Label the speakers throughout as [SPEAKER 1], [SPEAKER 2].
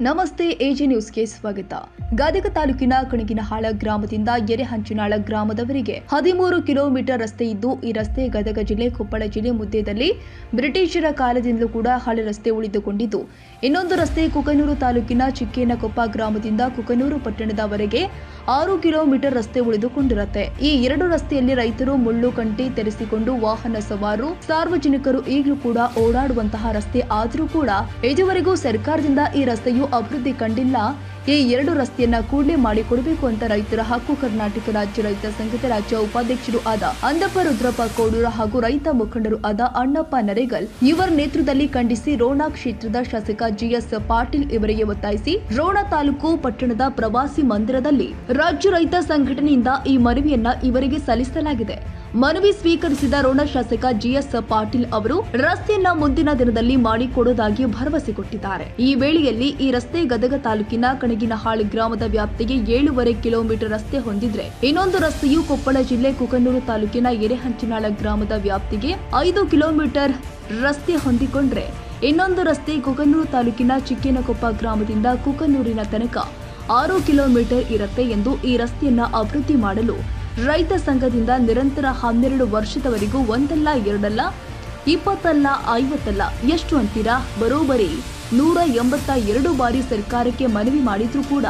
[SPEAKER 1] ನಮಸ್ತೆ, ಎಜಿ ನ್ಯೂಸ್ಗೆ ಸ್ವಾಗತ. ಗದಗ ತಾಲೂಕಿನ ಕಣಗಿನಹಾಳ ಗ್ರಾಮದಿಂದ ಎರೆಹಂಚಿನಾಳ ಗ್ರಾಮದವರಿಗೆ ಹದಿಮೂರು ಕಿಲೋಮೀಟರ್ ರಸ್ತೆ ಇದ್ದು, ಈ ರಸ್ತೆ ಗದಗ ಜಿಲ್ಲೆ, ಕೊಪ್ಪಳ ಜಿಲ್ಲೆ ಮುದ್ದೇದಲ್ಲಿ ಬ್ರಿಟಿಷರ ಕಾಲದಿಂದಲೂ ಕೂಡ ಹಳೆ ರಸ್ತೆ ಉಳಿದುಕೊಂಡಿದ್ದು. ಇನ್ನೊಂದು ರಸ್ತೆ ಕುಕನೂರು ತಾಲೂಕಿನ ಚಿಕ್ಕೇನಕೊಪ್ಪ ಗ್ರಾಮದಿಂದ ಕುಕನೂರು ಪಟ್ಟಣದವರೆಗೆ ಆರು ಕಿಲೋಮೀಟರ್ ರಸ್ತೆ ಉಳಿದುಕೊಂಡಿರುತ್ತೆ. ಈ ಎರಡು ರಸ್ತೆಯಲ್ಲಿ ರೈತರು ಮುಳ್ಳು ಕಂಟಿ ತೆರೆಸಿಕೊಂಡು ವಾಹನ ಸವಾರು, ಸಾರ್ವಜನಿಕರು ಈಗಲೂ ಕೂಡ ಓಡಾಡುವಂತಹ ರಸ್ತೆ ಆದರೂ ಕೂಡ ಇದುವರೆಗೂ ಸರ್ಕಾರದಿಂದ ಈ ರಸ್ತೆಯು ಅಭಿವೃದ್ಧಿ ಕಂಡಿಲ್ಲ. ಈ ಎರಡು ರಸ್ತೆಯನ್ನ ಕೂಡಲೇ ಮಾಡಿಕೊಡಬೇಕು ಅಂತ ರೈತರ ಹಕ್ಕು ಕರ್ನಾಟಕ ರಾಜ್ಯ ರೈತ ಸಂಘದ ರಾಜ್ಯ ಉಪಾಧ್ಯಕ್ಷರು ಆದ ಅಂದಪ್ಪ ರುದ್ರಪ್ಪ ಕೋಡೂರ ಹಾಗೂ ರೈತ ಮುಖಂಡರು ಆದ ಅಣ್ಣಪ್ಪ ನರೇಗಲ್ ಇವರ ನೇತೃತ್ವದಲ್ಲಿ ಖಂಡಿಸಿ ರೋಣ ಕ್ಷೇತ್ರದ ಶಾಸಕ ಜಿಎಸ್ ಪಾಟೀಲ್ ಇವರಿಗೆ ಒತ್ತಾಯಿಸಿ ರೋಣ ತಾಲೂಕು ಪಟ್ಟಣದ ಪ್ರವಾಸಿ ಮಂದಿರದಲ್ಲಿ ರಾಜ್ಯ ರೈತ ಸಂಘಟನೆಯಿಂದ ಈ ಮನವಿಯನ್ನ ಇವರಿಗೆ ಸಲ್ಲಿಸಲಾಗಿದೆ. ಮನವಿ ಸ್ವೀಕರಿಸಿದ ರೋಣ ಶಾಸಕ ಜಿಎಸ್ ಪಾಟೀಲ್ ಅವರು ರಸ್ತೆಯನ್ನ ಮುಂದಿನ ದಿನದಲ್ಲಿ ಮಾಡಿಕೊಡುವುದಾಗಿ ಭರವಸೆ ಕೊಟ್ಟಿದ್ದಾರೆ. ಈ ವೇಳೆಯಲ್ಲಿ ಈ ರಸ್ತೆ ಗದಗ ತಾಲೂಕಿನ ಕಣಗಿನಹಾಳು ಗ್ರಾಮದ ವ್ಯಾಪ್ತಿಗೆ ಏಳೂವರೆ ಕಿಲೋಮೀಟರ್ ರಸ್ತೆ ಹೊಂದಿದ್ರೆ, ಇನ್ನೊಂದು ರಸ್ತೆಯು ಕೊಪ್ಪಳ ಜಿಲ್ಲೆ ಕುಕನೂರು ತಾಲೂಕಿನ ಎರೆಹಂಚಿನಾಳ ಗ್ರಾಮದ ವ್ಯಾಪ್ತಿಗೆ ಐದು ಕಿಲೋಮೀಟರ್ ರಸ್ತೆ ಹೊಂದಿಕೊಂಡ್ರೆ, ಇನ್ನೊಂದು ರಸ್ತೆ ಕುಕನೂರು ತಾಲೂಕಿನ ಚಿಕ್ಕೇನಕೊಪ್ಪ ಗ್ರಾಮದಿಂದ ಕುಕನೂರಿನ ತನಕ ಆರು ಕಿಲೋಮೀಟರ್ ಇರುತ್ತೆ ಎಂದು ಈ ರಸ್ತೆಯನ್ನ ಅಭಿವೃದ್ಧಿ ಮಾಡಲು ರೈತ ಸಂಘದಿಂದ ನಿರಂತರ ಹನ್ನೆರಡು ವರ್ಷದವರೆಗೂ ಒಂದಲ್ಲ, ಎರಡಲ್ಲ, ಇಪ್ಪತ್ತಲ್ಲ, ಐವತ್ತಲ್ಲ, ಎಷ್ಟು ಅಂತೀರಾ? ಬರೋಬರಿ. ನೂರ ಎಂಬತ್ತ ಎರಡು ಬಾರಿ ಸರ್ಕಾರಕ್ಕೆ ಮನವಿ ಮಾಡಿದ್ರೂ ಕೂಡ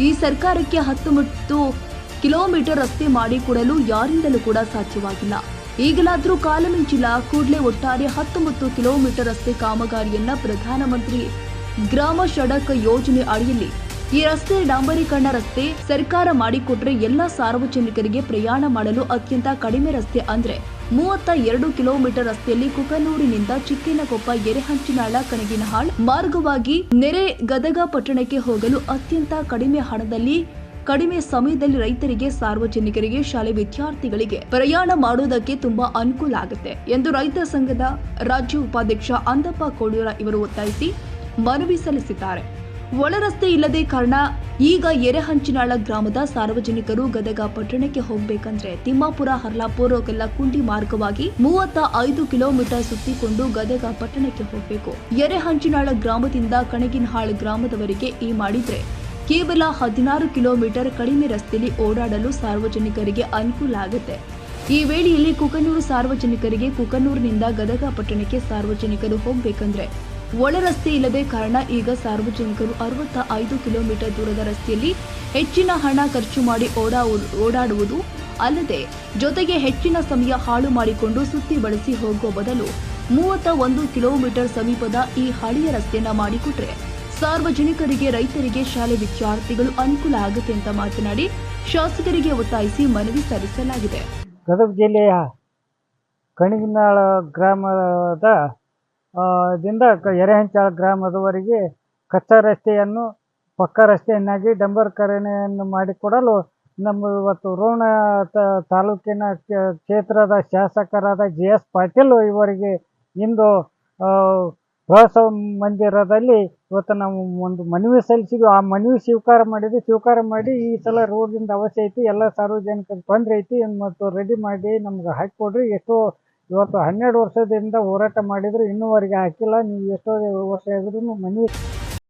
[SPEAKER 1] ಈ ಸರ್ಕಾರಕ್ಕೆ ಹತ್ತೊಂಬತ್ತು ಕಿಲೋಮೀಟರ್ ರಸ್ತೆ ಮಾಡಿಕೊಡಲು ಯಾರಿಂದಲೂ ಕೂಡ ಸಾಧ್ಯವಾಗಿಲ್ಲ. ಈಗಲಾದರೂ ಕಾಲಮಿಂಚಿಲ್ಲ. ಕೂಡಲೇ ಒಟ್ಟಾರೆ ಹತ್ತೊಂಬತ್ತು ಕಿಲೋಮೀಟರ್ ರಸ್ತೆ ಕಾಮಗಾರಿಯನ್ನ ಪ್ರಧಾನಮಂತ್ರಿ ಗ್ರಾಮ ಸಡಕ್ ಯೋಜನೆ ಅಡಿಯಲ್ಲಿ ಈ ರಸ್ತೆ ಡಾಂಬರೀಕರಣ ರಸ್ತೆ ಸರ್ಕಾರ ಮಾಡಿಕೊಟ್ರೆ ಎಲ್ಲಾ ಸಾರ್ವಜನಿಕರಿಗೆ ಪ್ರಯಾಣ ಮಾಡಲು ಅತ್ಯಂತ ಕಡಿಮೆ ರಸ್ತೆ ಅಂದ್ರೆ ಮೂವತ್ತ ಎರಡು ಕಿಲೋಮೀಟರ್ ರಸ್ತೆಯಲ್ಲಿ ಕುಕನೂರಿನಿಂದ ಚಿಕ್ಕಿನಕೊಪ್ಪ ಎರೆಹಂಚಿನಾಳ ಕಣಗಿನಹಾಳ್ ಮಾರ್ಗವಾಗಿ ನೆರೆ ಗದಗ ಪಟ್ಟಣಕ್ಕೆ ಹೋಗಲು ಅತ್ಯಂತ ಕಡಿಮೆ ಹಣದಲ್ಲಿ, ಕಡಿಮೆ ಸಮಯದಲ್ಲಿ ರೈತರಿಗೆ, ಸಾರ್ವಜನಿಕರಿಗೆ, ಶಾಲೆ ವಿದ್ಯಾರ್ಥಿಗಳಿಗೆ ಪ್ರಯಾಣ ಮಾಡುವುದಕ್ಕೆ ತುಂಬಾ ಅನುಕೂಲ ಆಗುತ್ತೆ ಎಂದು ರೈತ ಸಂಘದ ರಾಜ್ಯ ಉಪಾಧ್ಯಕ್ಷ ಅಂದಪ್ಪ ಕೋಡೂರ ಇವರು ಒತ್ತಾಯಿಸಿ ಮನವಿ ಸಲ್ಲಿಸಿದ್ದಾರೆ. ಒಳ ರಸ್ತೆ ಇಲ್ಲದೆ ಕಾರಣ ಈಗ ಎರೆಹಂಚಿನಾಳ ಗ್ರಾಮದ ಸಾರ್ವಜನಿಕರು ಗದಗ ಪಟ್ಟಣಕ್ಕೆ ಹೋಗಬೇಕಂದ್ರೆ ತಿಮ್ಮಾಪುರ, ಹರ್ಲಾಪುರ ಕುಂಡಿ ಮಾರ್ಗವಾಗಿ ಮೂವತ್ತ ಐದು ಕಿಲೋಮೀಟರ್ ಸುತ್ತಿಕೊಂಡು ಗದಗ ಪಟ್ಟಣಕ್ಕೆ ಹೋಗಬೇಕು. ಎರೆಹಂಚಿನಾಳ ಗ್ರಾಮದಿಂದ ಕಣಗಿನಹಾಳ್ ಗ್ರಾಮದವರೆಗೆ ಈ ಮಾಡಿದ್ರೆ ಕೇವಲ ಹದಿನಾರು ಕಿಲೋಮೀಟರ್ ಕಡಿಮೆ ರಸ್ತೆಯಲ್ಲಿ ಓಡಾಡಲು ಸಾರ್ವಜನಿಕರಿಗೆ ಅನುಕೂಲ ಆಗುತ್ತೆ. ಈ ವೇಳೆಯಲ್ಲಿ ಕುಕನೂರು ಸಾರ್ವಜನಿಕರಿಗೆ ಕುಕನೂರಿನಿಂದ ಗದಗ ಪಟ್ಟಣಕ್ಕೆ ಸಾರ್ವಜನಿಕರು ಹೋಗಬೇಕಂದ್ರೆ ಒಳ ರಸ್ತೆ ಇಲ್ಲದೆ ಕಾರಣ, ಈಗ ಸಾರ್ವಜನಿಕರು ಅರವತ್ತ ಐದು ಕಿಲೋಮೀಟರ್ ದೂರದ ರಸ್ತೆಯಲ್ಲಿ ಹೆಚ್ಚಿನ ಹಣ ಖರ್ಚು ಮಾಡಿ ಓಡಾ, ಓಡಾಡುವುದು ಅಲ್ಲದೆ ಜೊತೆಗೆ ಹೆಚ್ಚಿನ ಸಮಯ ಹಾಳು ಮಾಡಿಕೊಂಡು ಸುತ್ತಿ ಬಳಸಿ ಹೋಗುವ ಬದಲು ಮೂವತ್ತ ಒಂದು ಕಿಲೋಮೀಟರ್ ಸಮೀಪದ ಈ ಹಳೆಯ ರಸ್ತೆಯನ್ನ ಮಾಡಿಕೊಟ್ರೆ ಸಾರ್ವಜನಿಕರಿಗೆ ರೈತರಿಗೆ ಶಾಲೆ ವಿದ್ಯಾರ್ಥಿಗಳು ಅನುಕೂಲ ಆಗುತ್ತೆ ಅಂತ ಮಾತನಾಡಿ ಶಾಸಕರಿಗೆ ಒತ್ತಾಯಿಸಿ ಮನವಿ ಸಲ್ಲಿಸಲಾಗಿದೆ.
[SPEAKER 2] ಗದಗ ಜಿಲ್ಲೆಯ ಕಣಿಗಿನಾಳ ಗ್ರಾಮದ ದಿಂದ ಎರೆಹಂಚಾಳ ಗ್ರಾಮದವರೆಗೆ ಕಚ್ಚಾ ರಸ್ತೆಯನ್ನು ಪಕ್ಕ ರಸ್ತೆಯನ್ನಾಗಿ ಡಂಬರ್ಕರಣೆಯನ್ನು ಮಾಡಿಕೊಡಲು ನಮ್ಮ ಇವತ್ತು ರೋಣ ತಾಲೂಕಿನ ಕ್ಷೇ- ಕ್ಷೇತ್ರದ ಶಾಸಕರಾದ ಜಿ ಎಸ್ ಪಾಟೀಲ್ ಇವರಿಗೆ ಇಂದು ಪ್ರವಾಸ ಮಂದಿರದಲ್ಲಿ ಇವತ್ತು ನಾವು ಒಂದು ಮನವಿ ಸಲ್ಲಿಸಿದ್ವಿ. ಆ ಮನವಿ ಸ್ವೀಕಾರ ಮಾಡಿದ್ವಿ. ಸ್ವೀಕಾರ ಮಾಡಿ ಈ ಸಲ ರೋಡಿಂದ ಅವಶ್ಯ ಐತಿ, ಎಲ್ಲ ಸಾರ್ವಜನಿಕರಿಗೆ ತೊಂದರೆ ಐತಿ ಮತ್ತು ರೆಡಿ ಮಾಡಿ ನಮ್ಗೆ ಹಾಕಿಕೊಡ್ರಿ. ಎಷ್ಟೋ ಇವತ್ತು ಹನ್ನೆರಡು ವರ್ಷದಿಂದ ಹೋರಾಟ ಮಾಡಿದ್ರು ಇನ್ನೂವರೆಗೆ ಹಾಕಿಲ್ಲ. ನೀವು ಎಷ್ಟೋ ವರ್ಷ ಆದ್ರೂ ಮನವಿ